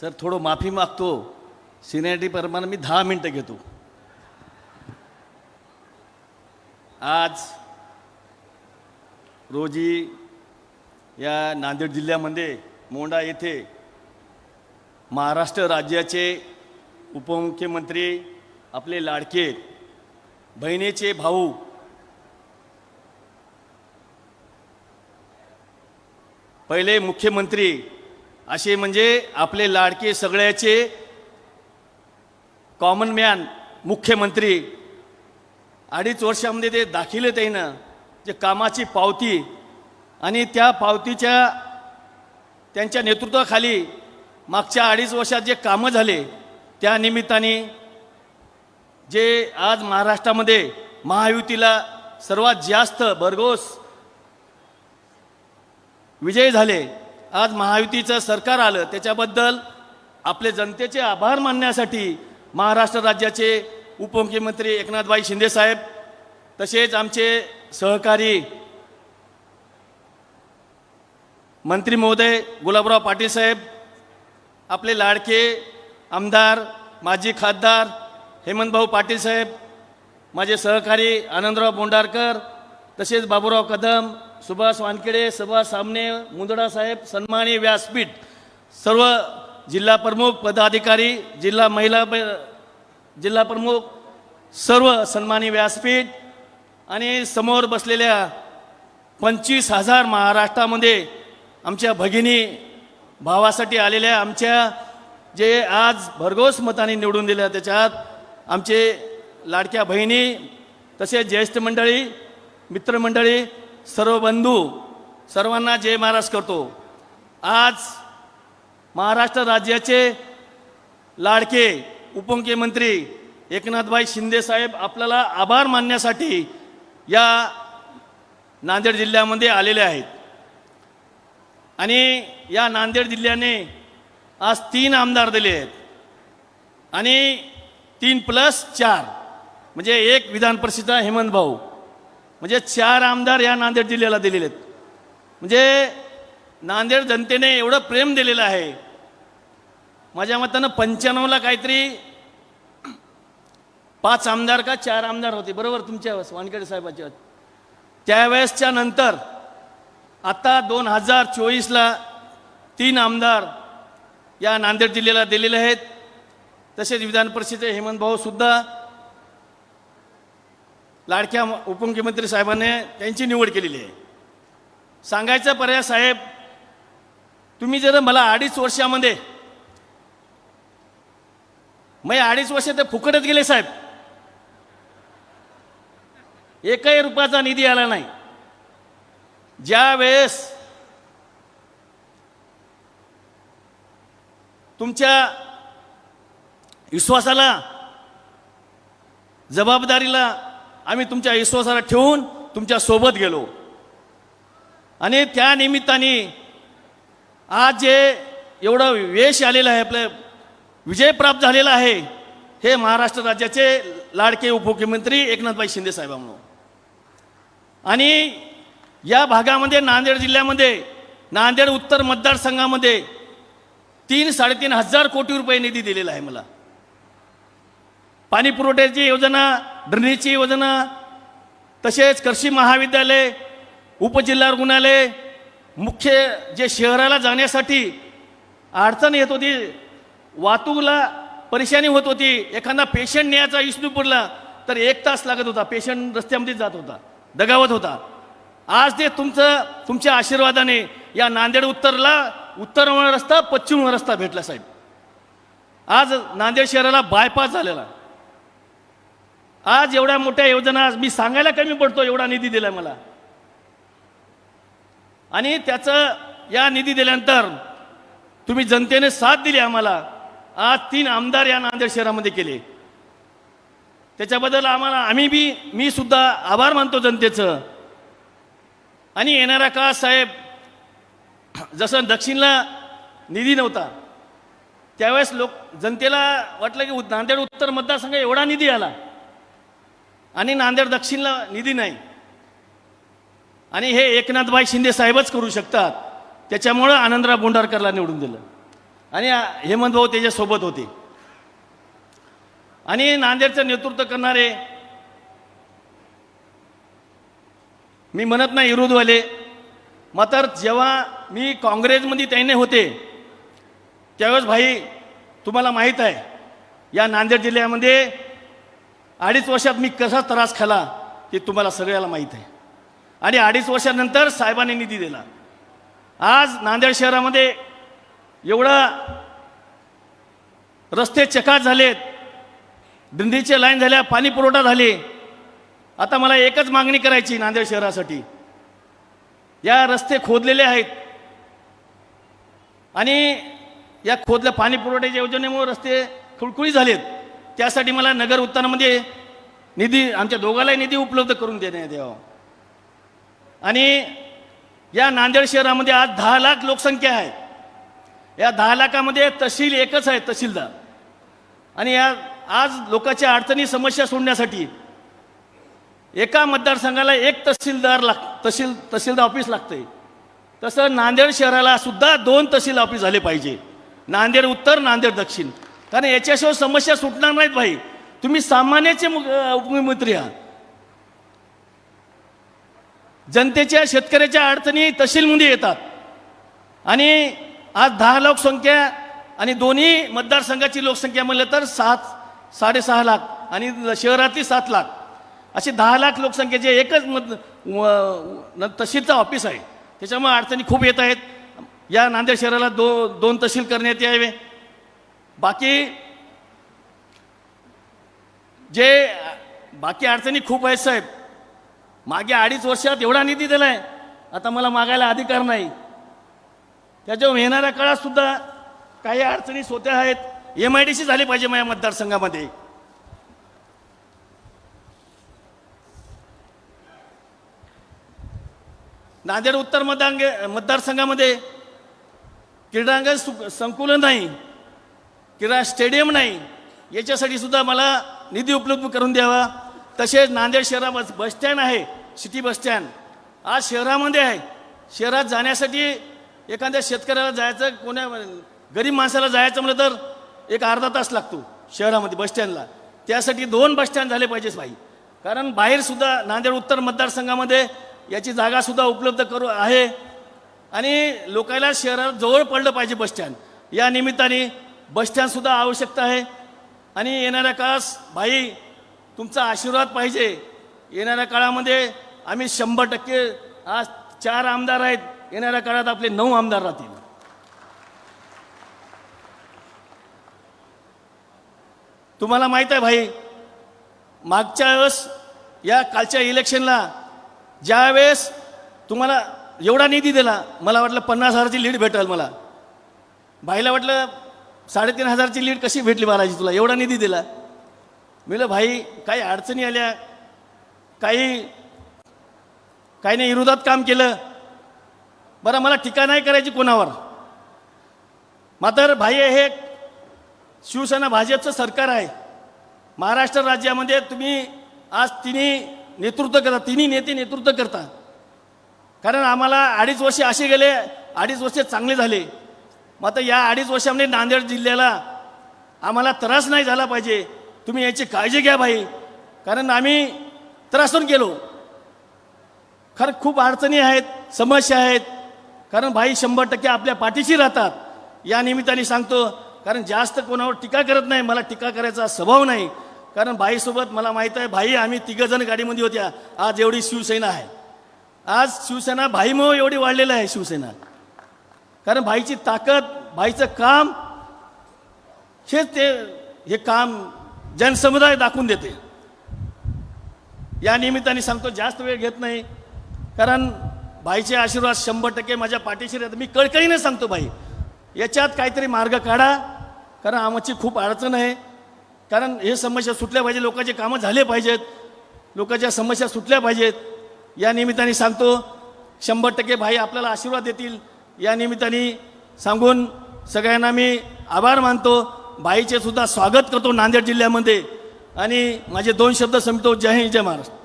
Sir थोडं माफी मागतो. सिनियरिटी प्रमाणे मी दहा मिनटं घेतो. आज रोजी या नांदेड जिल्ह्यामध्ये मोंडा येथे महाराष्ट्र राज्याचे उपमुख्यमंत्री आपले लाडके बहिणीचे भाऊ पहिले मुख्यमंत्री असे म्हणजे आपले लाडके सगळ्याचे कॉमन मॅन मुख्यमंत्री. अडीच वर्षामध्ये ते दाखिल त्यानं जे कामाची पावती आणि त्या पावतीच्या त्यांच्या नेतृत्वाखाली मागच्या अडीच वर्षात जे कामं झाले त्या निमित्ताने जे आज महाराष्ट्रामध्ये महायुतीला सर्वात जास्त भरघोस विजय झाले आज महायुतीचं सरकार आलं त्याच्याबद्दल आपले जनतेचे आभार मानण्यासाठी महाराष्ट्र राज्याचे उपमुख्यमंत्री एकनाथबाई शिंदेसाहेब तसेच आमचे सहकारी मंत्री महोदय गुलाबराव पाटील साहेब आपले लाडके आमदार माजी खासदार हेमंतभाऊ पाटील साहेब माझे सहकारी आनंदराव बोंडारकर तसेच बाबूराव कदम सुभाष वानखेडे सुभाष सामने मुंदडा साहेब सन्मानी व्यासपीठ सर्व जिल्हा प्रमुख पदाधिकारी जिल्हा महिला जिल्हा प्रमुख सर्व सन्मानी व्यासपीठ आणि समोर बसलेल्या पंचवीस हजार महाराष्ट्रामध्ये आमच्या भगिनी भावासाठी आलेल्या आमच्या जे आज भरघोस मताने निवडून दिल्या त्याच्यात आमचे लाडक्या बहिणी तसेच ज्येष्ठ मंडळी मित्रमंडळी सर्व बंधू सर्वांना जय महाराज करतो. आज महाराष्ट्र राज्याचे लाडके उपमुख्यमंत्री एकनाथभाई शिंदे साहेब आपल्याला आभार मानण्यासाठी या नांदेड जिल्ह्यामध्ये आलेले आहेत. आणि या नांदेड जिल्ह्याने आज तीन आमदार दिले आहेत. आणि तीन प्लस चार म्हणजे एक विधान परिषद हेमंत भाऊ. म्हणजे चार आमदार या नांदेड जिल्ह्याला दिलेले आहेत. म्हणजे नांदेड जनतेने एवढं प्रेम दिलेलं आहे. माझ्या मतानं पंच्याण्णवला काहीतरी पाच आमदार का चार आमदार होते. बरोबर तुमच्या वेळेस वानखेडे साहेबाच्या त्यावेळेसच्या नंतर आता दोन हजार चोवीसला तीन आमदार या नांदेड जिल्ह्याला दिलेले आहेत. तसेच विधान परिषदेचे हेमंत भाऊसुद्धा लाडक्या उपमुख्यमंत्री साहेबांनी त्यांची निवड केलेली आहे. सांगायचा पर्याय साहेब तुम्ही जर मला अडीच वर्षामध्ये मग अडीच वर्ष ते फुकटच गेले साहेब. एकही रुपयाचा निधी आला नाही. ज्या वेळेस तुमच्या विश्वासाला जबाबदारीला आम्ही तुमच्या विश्वासाला ठेवून तुमच्यासोबत गेलो. आणि त्या निमित्ताने आज जे एवढं वेश आलेलं आहे आपलं विजय प्राप्त झालेला आहे हे महाराष्ट्र राज्याचे लाडके उपमुख्यमंत्री एकनाथभाई शिंदे साहेबांनो. आणि या भागामध्ये नांदेड जिल्ह्यामध्ये नांदेड उत्तर मतदारसंघामध्ये तीन साडेतीन हजार कोटी रुपये निधी दिलेला आहे मला. पाणी पुरवठ्याची योजना ड्रेनेजची योजना तसेच कृषी महाविद्यालय उपजिल्हा रुग्णालय मुख्य जे शहराला जाण्यासाठी अडचण येत होती वाहतूकला परेशानी होत होती. एखादा पेशंट न्यायचा विष्णुपूरला तर एक तास लागत होता. पेशंट रस्त्यामध्ये जात होता दगावत होता. आज ते तुमचं तुमच्या आशीर्वादाने या नांदेड उत्तरला उत्तर रस्ता पश्चिम रस्ता भेटला साहेब. आज नांदेड शहराला बायपास झालेला. आज एवढ्या मोठ्या योजना मी सांगायला कमी पडतो एवढा निधी दिला मला. आणि त्याचं या निधी दिल्यानंतर तुम्ही जनतेने साथ दिली आम्हाला. आज तीन आमदार या नांदेड शहरामध्ये केले. त्याच्याबद्दल आम्हाला आम्ही बी मी सुद्धा आभार मानतो जनतेचं. आणि येणारा काळ साहेब जसं दक्षिणला निधी नव्हता त्यावेळेस लोक जनतेला वाटलं की नांदेड उत्तर मतदारसंघ एवढा निधी आला. आणि नांदेड दक्षिणला निधी नाही. आणि हे एकनाथभाई शिंदे साहेबच करू शकतात. त्याच्यामुळं आनंदराव बोंडारकरला निवडून दिलं. आणि हेमंत भाऊ त्याच्यासोबत होते. आणि नांदेडचं नेतृत्व करणारे मी म्हणत नाही विरोधवाले मात्र जेव्हा मी काँग्रेसमध्ये त्याने होते त्यावेळेस भाई तुम्हाला माहीत आहे या नांदेड जिल्ह्यामध्ये अडीच वर्षात मी कसा त्रास खाला ते तुम्हाला सगळ्याला माहीत आहे. आणि अडीच वर्षानंतर साहेबांनी निधी दिला. आज नांदेड शहरामध्ये एवढा रस्ते चकात झालेत दिंडीचे लाईन झाल्या पाणी पुरवठा झाले. आता मला एकच मागणी करायची नांदेड शहरासाठी. या रस्ते खोदलेले आहेत. आणि या खोदल्या पाणी पुरवठ्याच्या योजनेमुळे रस्ते खुळखुळी झालेत. त्यासाठी मला नगर उत्थानामध्ये निधी आमच्या दोघालाही निधी उपलब्ध करून देण्यात यावा. आणि या नांदेड शहरामध्ये आज दहा लाख लोकसंख्या आहे. या दहा लाखामध्ये तहसील एकच आहे तहसीलदार. आणि या आज लोकांच्या अडचणी समस्या सोडण्यासाठी एका मतदारसंघाला एक तहसीलदार लाग तहसील तहसीलदार ऑफिस लागते तसं नांदेड शहराला सुद्धा दोन तहसील ऑफिस झाले पाहिजे. नांदेड उत्तर नांदेड दक्षिण. कारण याच्याशिवाय समस्या सुटणार नाहीत भाई. तुम्ही सामान्याचे मु- उपमुख्यमंत्री आहात. जनतेच्या शेतकऱ्याच्या अडचणी तहसीलमध्ये येतात. आणि आज दहा लोकसंख्या आणि दोन्ही मतदारसंघाची लोकसंख्या म्हणलं तर सात साडेसहा लाख आणि शहरातली सात लाख. अशी दहा लाख लोकसंख्येचे एकच मत तहसीलचं ऑफिस आहे. त्याच्यामुळे अडचणी खूप येत आहेत. या नांदेड शहराला दो दोन तहसील करण्यात यावे. बाकी जे बाकी अडचणी खूप आहेत साहेब. मागे अडीच वर्षात एवढा निधी दिला आहे आता मला मागायला अधिकार नाही. त्याच्यावर येणाऱ्या काळात सुद्धा काही अडचणी स्वतः आहेत. एम आय डी सी झाली पाहिजे माझ्या मतदारसंघामध्ये. नांदेड उत्तर मतदांग मतदारसंघामध्ये क्रीडांगण सु- संकुलन नाही. क्रीडा स्टेडियम नाही याच्यासाठी सुद्धा मला निधी उपलब्ध करून द्यावा. तसेच नांदेड शहरामध्ये बसस्टँड आहे सिटी बसस्टँड आज शहरामध्ये आहे. शहरात जाण्यासाठी एखाद्या शेतकऱ्याला जायचं कोण्या गरीब माणसाला जायचं म्हटलं तर एक अर्धा तास लागतो शहरामध्ये बसस्टँडला त्यासाठी दोन बसस्टँड झाले पाहिजेच भाई. कारण बाहेरसुद्धा नांदेड उत्तर मतदारसंघामध्ये याची जागासुद्धा उपलब्ध करू आहे. आणि लोकायला शहरात जवळ पडलं पाहिजे बसस्टँड या निमित्ताने बसस्टँडसुद्धा आवश्यकता आहे. आणि येणाऱ्या काळास भाई तुमचा आशीर्वाद पाहिजे. येणाऱ्या काळामध्ये आम्ही शंभर टक्के आज चार आमदार आहेत. येणाऱ्या काळात आपले नऊ आमदार राहतील. तुम्हाला माहीत आहे भाई मागच्या वेळेस या कालच्या इलेक्शनला ज्यावेळेस तुम्हाला एवढा निधी दिला मला वाटलं पन्नास हजाराची लीड भेटेल मला. भाईला वाटलं साडेतीन हजारची लीड कशी भेटली बालाजी तुला? एवढा निधी दिला. मिलं म्हणलं भाई काही अडचणी आल्या. काही काही नाही विरोधात काम केलं. बरं मला टीका नाही करायची कोणावर. मात्र भाई हे शिवसेना भाजपचं सरकार आहे. महाराष्ट्र राज्यामध्ये तुम्ही आज तिन्ही नेतृत्व करता. तिन्ही नेते नेतृत्व करता. कारण आम्हाला अडीच वर्षे असे गेले अडीच वर्षे चांगले झाले. मग आता या अडीच वर्षामध्ये नांदेड जिल्ह्याला आम्हाला त्रास नाही झाला पाहिजे. तुम्ही याची काळजी घ्या भाई. कारण आम्ही त्रासून गेलो. खरं खूप अडचणी आहेत समस्या आहेत. कारण भाई शंभर टक्के आपल्या पाठीशी राहतात. या निमित्ताने सांगतो कारण जास्त कोणावर टीका करत नाही. मला टीका करायचा स्वभाव नाही. कारण भाईसोबत मला माहीत आहे भाई आम्ही तिघंजण गाडीमध्ये होत्या. आज एवढी शिवसेना आहे. आज शिवसेना भाईमुळे एवढी वाढलेलं आहे शिवसेना. कारण भाईची ताकद भाईचं काम हेच ते हे काम जनसमुदाय दाखवून देते. या निमित्ताने सांगतो जास्त वेळ घेत नाही. कारण भाईचे आशीर्वाद शंभर टक्के माझ्या पाठीशी राहतात. मी कळकळीने सांगतो भाई याच्यात काहीतरी मार्ग काढा. कारण आमची खूप अडचण आहे. कारण हे समस्या सुटल्या पाहिजे लोकांचे कामं झाले पाहिजेत. लोकांच्या समस्या सुटल्या पाहिजेत. या निमित्ताने सांगतो शंभर टक्के भाई आपल्याला आशीर्वाद देतील. या निमित्ताने सांगून सगळ्यांना मी आभार मानतो. भाईचे सुद्धा स्वागत करतो नांदेड जिल्ह्यामध्ये. आणि माझे दोन शब्द संपतो. जय हिंद जय महाराष्ट्र.